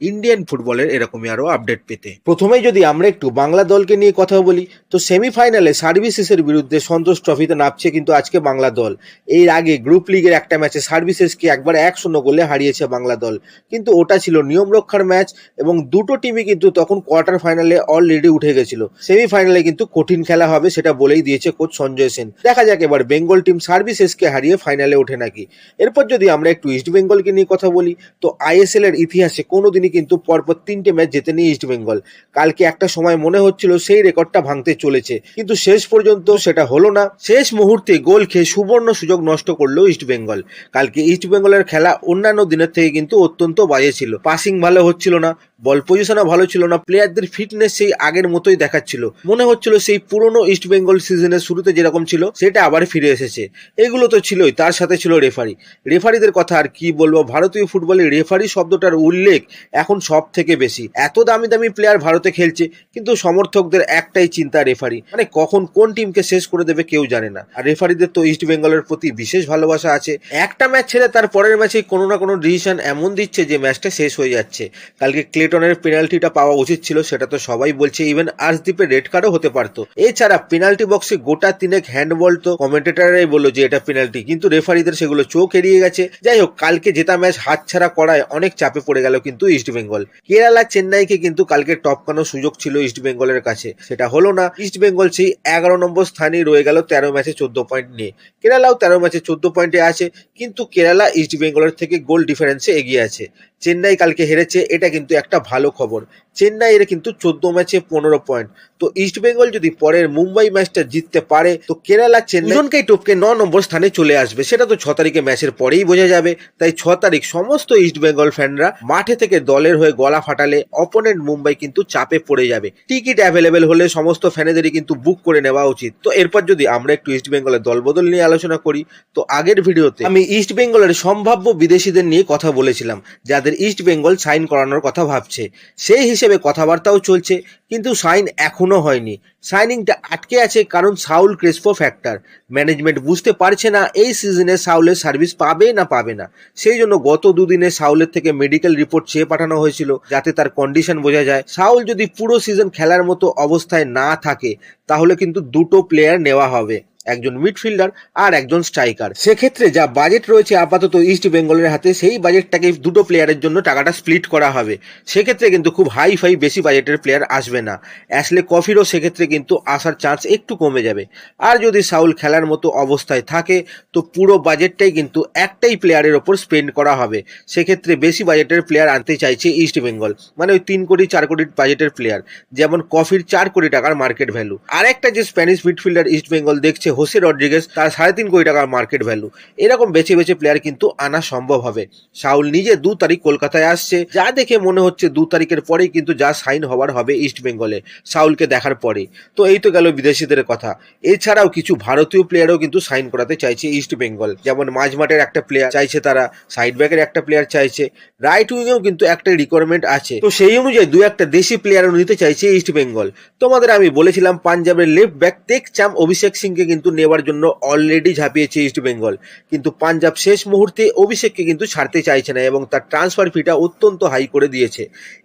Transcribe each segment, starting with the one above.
Indian ফুটবলের এরকমই আরও আপডেট পেতে। প্রথমেই যদি আমরা একটু বাংলা দলকে নিয়ে কথা বলি, তো সেমিফাইনালে সার্ভিসেসের বিরুদ্ধে সন্তোষ ট্রফিতে নামছে কিন্তু আজকে বাংলা দল। এর আগে গ্রুপ লিগের একটা ম্যাচে সার্ভিসেসকে একবার এক শূন্য গোলে হারিয়েছে বাংলা দল। কিন্তু ওটা ছিল নিয়ম রক্ষার ম্যাচ এবং দুটো টিমই কিন্তু তখন কোয়ার্টার ফাইনালে অলরেডি উঠে গেছিল। সেমিফাইনালে কিন্তু কঠিন খেলা হবে সেটা বলেই দিয়েছে কোচ সঞ্জয় সেন। দেখা যাক এবার বেঙ্গল টিম সার্ভিসেসকে হারিয়ে ফাইনালে ওঠে নাকি। এরপর যদি আমরা একটু ইস্ট বেঙ্গলকে নিয়ে কথা বলি, তো আইএসএল এর ইতিহাসে কোনোদিনই কিন্তু পরপর তিনটে ম্যাচ জেতেনি ইস্ট বেঙ্গল। কালকে একটা সময় মনে হচ্ছিল সেই রেকর্ডটা ভাঙতে চলেছে, কিন্তু শেষ পর্যন্ত সেটা হলো না। শেষ মুহূর্তে গোল খেয়ে সুবর্ণ সুযোগ নষ্ট করল ইস্টবেঙ্গল কালকে ইস্টবেঙ্গলের খেলা অন্যান্য দিনের থেকে কিন্তু অত্যন্ত বাজে ছিল। পাসিং ভালো হচ্ছিল না বল পজিশনও ভালো ছিল না প্লেয়ারদের ফিটনেস সেই আগের মতোই দেখাচ্ছিল। মনে হচ্ছিল সেই পুরনো ইস্ট বেঙ্গল সিজনের শুরুতে যেরকম ছিল, সেটা আবার ফিরে এসেছে। এগুলো তো ছিলই, তার সাথে ছিল রেফারি রেফারিদের কথা আর কি বলব, ভারতীয় ফুটবলে রেফারি শব্দটার উল্লেখ এখন সব থেকে বেশি। এত দামি দামি প্লেয়ার ভারতে খেলছে, কিন্তু সমর্থকদের একটাই চিন্তা রেফারি মানে কখন কোন টিমকে শেষ করে দেবে কেউ জানে না। আর রেফারিদের তো ইস্ট বেঙ্গলের প্রতি বিশেষ ভালোবাসা আছে। একটা ম্যাচ ছেড়ে তার পরের ম্যাচে কোনো না কোনো ডিসিশন এমন দিচ্ছে যে ম্যাচটা শেষ হয়ে যাচ্ছে। কালকে ক্লেটনের পেনাল্টিটা পাওয়া উচিত ছিল, সেটা তো সবাই বলছে। ইভেন আর্শদীপের রেড কার্ডও হতে পারতো। এছাড়া পেনাল্টি বক্সে গোটা তিনেক হ্যান্ডবল তো কমেন্টেটাররাই বলল যে এটা পেনাল্টি কিন্তু রেফারিদের সেগুলো চোখ এড়িয়ে গেছে। যাই হোক, কালকে জেতা ম্যাচ হাতছাড়া করায় অনেক চাপে পড়ে গেল কিন্তু ইস্ট বেঙ্গল কেরালা চেন্নাইকে কিন্তু কালকে টপকানোর সুযোগ ছিল ইস্ট বেঙ্গলের কাছে। সেটা হলো না। ইস্ট বেঙ্গল সেই এগারো নম্বর স্থানে রয়ে গেল তেরো ম্যাচে চোদ্দ পয়েন্ট নিয়ে। কেরালাও তেরো ম্যাচে চোদ্দ পয়েন্টে আছে, কিন্তু কেরালা ইস্ট বেঙ্গলের থেকে গোল ডিফারেন্সে এগিয়ে আছে। চেন্নাই কালকে হেরেছে, এটা কিন্তু একটা ভালো খবর। চেন্নাইয়ের কিন্তু চোদ্দ ম্যাচে পনেরো পয়েন্ট তো ইস্ট বেঙ্গল যদি পরের মুম্বাই ম্যাচটা জিততে পারে, তো কেরালা চেন্নাই দুজনকেই টপকে ন নম্বর স্থানে চলে আসবে। সেটা তো ছ তারিখে ম্যাচের পরেই বোঝা যাবে। তাই ছ তারিখ সমস্ত ইস্ট বেঙ্গল ফ্যানরা মাঠে থেকে দলের হয়ে গলা ফাটালে অপোনেন্ট মুম্বাই কিন্তু চাপে পড়ে যাবে। টিকিট অ্যাভেলেবেল হলে সমস্ত ফ্যানেদেরই কিন্তু বুক করে নেওয়া উচিত। তো এরপর যদি আমরা একটু ইস্ট বেঙ্গলের দলবদল নিয়ে আলোচনা করি, তো আগের ভিডিওতে আমি ইস্ট বেঙ্গলের সম্ভাব্য বিদেশিদের নিয়ে কথা বলেছিলাম, যাদের ইস্ট বেঙ্গল সাইন করানোর কথা ভাবছে। সেই হিসেবে কথাবার্তাও চলছে। কিন্তু সাইন এখনও হয়নি। সাইনিংটা আটকে আছে কারণ সাউল ক্রেসপো ফ্যাক্টর। ম্যানেজমেন্ট বুঝতে পারছে না এই সিজনে সাউলের সার্ভিস পাবে না পাবে না। সেই জন্য গত দুদিনে সাউলের থেকে মেডিকেল রিপোর্ট চেয়ে পাঠানো হয়েছিল যাতে তার কন্ডিশন বোঝা যায়। সাউল যদি পুরো সিজন খেলার মতো অবস্থায় না থাকে, তাহলে কিন্তু দুটো প্লেয়ার নেওয়া হবে। একজন মিডফিল্ডার আর একজন স্ট্রাইকার সেক্ষেত্রে যা বাজেট রয়েছে আপাতত ইস্ট বেঙ্গলের হাতে, সেই বাজেটটাকে দুটো প্লেয়ারের জন্য টাকাটা স্প্লিট করা হবে। সেক্ষেত্রে কিন্তু খুব হাই ফাই বেশি বাজেটের প্লেয়ার আসবে না। অ্যাসলে কফিরও সেক্ষেত্রে কিন্তু আসার চান্স একটু কমে যাবে। আর যদি সাউল খেলার মতো অবস্থায় থাকে, তো পুরো বাজেটটাই কিন্তু একটাই প্লেয়ারের ওপর স্পেন্ড করা হবে। সেক্ষেত্রে বেশি বাজেটের প্লেয়ার আনতে চাইছে ইস্ট বেঙ্গল মানে ওই তিন কোটি, চার কোটি বাজেটের প্লেয়ার যেমন কফির চার কোটি টাকার মার্কেট ভ্যালু আর একটা যে স্প্যানিশ মিডফিল্ডার ইস্ট বেঙ্গল দেখছে হোসে রড্রিগেস তার সাড়ে তিন কোটি টাকার মার্কেট ভ্যালু এরকম বেছে বেছে প্লেয়ার কিন্তু আনা সম্ভব হবে। সাউল নিজে দু তারিখ কলকাতায় আসছে। যা দেখে মনে হচ্ছে দু তারিখের পরেই কিন্তু যা সাইন হওয়ার হবে ইস্ট বেঙ্গলে সাউলকে দেখার পরে। তো এই তো গেল বিদেশিদের কথা। এছাড়াও কিছু ভারতীয় প্লেয়ারও কিন্তু সাইন করাতে চাইছে ইস্ট বেঙ্গল যেমন মাঝমাঠের একটা প্লেয়ার চাইছে তারা সাইড ব্যাকের একটা প্লেয়ার চাইছে। রাইট উইংয়েও কিন্তু একটা রিকোয়ারমেন্ট আছে। তো সেই অনুযায়ী দু একটা দেশি প্লেয়ারও নিতে চাইছে ইস্ট বেঙ্গল তোমাদের আমি বলেছিলাম, পাঞ্জাবের লেফট ব্যাক টেক চাম অভিষেক সিংকে কিন্তু নেওয়ার জন্য অলরেডি ঝাঁপিয়েছে ইস্ট বেঙ্গল কিন্তু পাঞ্জাব শেষ মুহূর্তে অভিষেককে কিন্তু ছাড়তে চাইছে না এবং তার ট্রান্সফার ফিটা অত্যন্ত হাই করে দিয়েছে।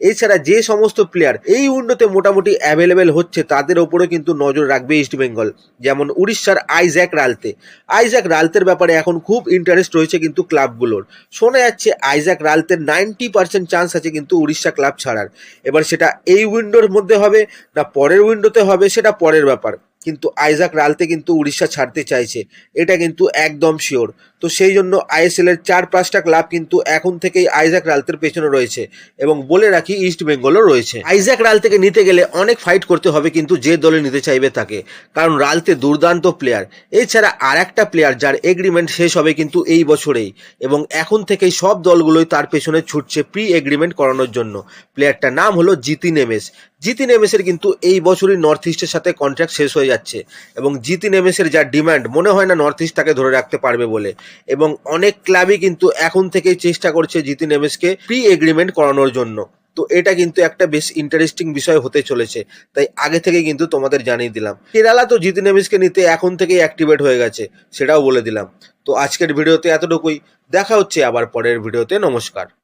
এছাড়া যে সমস্ত প্লেয়ার এই উইন্ডোতে মোটামুটি অ্যাভেলেবেল হচ্ছে, তাদের ওপরেও কিন্তু নজর রাখবে ইস্ট বেঙ্গল যেমন উড়িষ্যার আইজ্যাক রালতে আইজ্যাক রালতের ব্যাপারে এখন খুব ইন্টারেস্ট রয়েছে কিন্তু ক্লাবগুলোর শোনা যাচ্ছে আইজ্যাক রালতের নাইনটি পার্সেন্ট চান্স আছে কিন্তু উড়িষ্যা ক্লাব ছাড়ার। এবার সেটা এই উইন্ডোর মধ্যে হবে না পরের উইন্ডোতে হবে, সেটা পরের ব্যাপার। কিন্তু আইজাক রালতে কিন্তু উড়িষ্যা ছাড়তে চাইছে। এটা কিন্তু একদম শিওর তো সেই জন্য আইএসএল এর চার পাঁচটা ক্লাব কিন্তু এখন থেকেই আইজাক রালতের পেছনে রয়েছে এবং বলে রাখি ইস্ট বেঙ্গলও রয়েছে। আইজাক রালতেকে নিতে গেলে অনেক ফাইট করতে হবে কিন্তু যে দলে নিতে চাইবে তাকে, কারণ রালতে দুর্দান্ত প্লেয়ার এছাড়া আর একটা প্লেয়ার যার এগ্রিমেন্ট শেষ হবে কিন্তু এই বছরেই এবং এখন থেকেই সব দলগুলোই তার পেছনে ছুটছে প্রি এগ্রিমেন্ট করানোর জন্য। প্লেয়ারটার নাম হলো জিতিন এমএস জিতিন এমএসের কিন্তু এই বছরই নর্থ ইস্টের সাথে কন্ট্রাক্ট শেষ হয়ে যাচ্ছে এবং জিতিন এমএসের যা ডিমান্ড মনে হয় না নর্থ ইস্ট তাকে ধরে রাখতে পারবে বলে। এবং অনেক ক্লাবই কিন্তু এখন থেকেই চেষ্টা করছে জিতিন এমএসকে প্রি এগ্রিমেন্ট করানোর জন্য। তো এটা কিন্তু একটা বেশ ইন্টারেস্টিং বিষয় হতে চলেছে। তাই আগে থেকে কিন্তু তোমাদের জানিয়ে দিলাম। কেরালা তো জিতি নেমিসকে নিতে এখন থেকেই অ্যাক্টিভেট হয়ে গেছে, সেটাও বলে দিলাম। তো আজকের ভিডিওতে এতটুকুই। দেখা হচ্ছে আবার পরের ভিডিওতে। নমস্কার।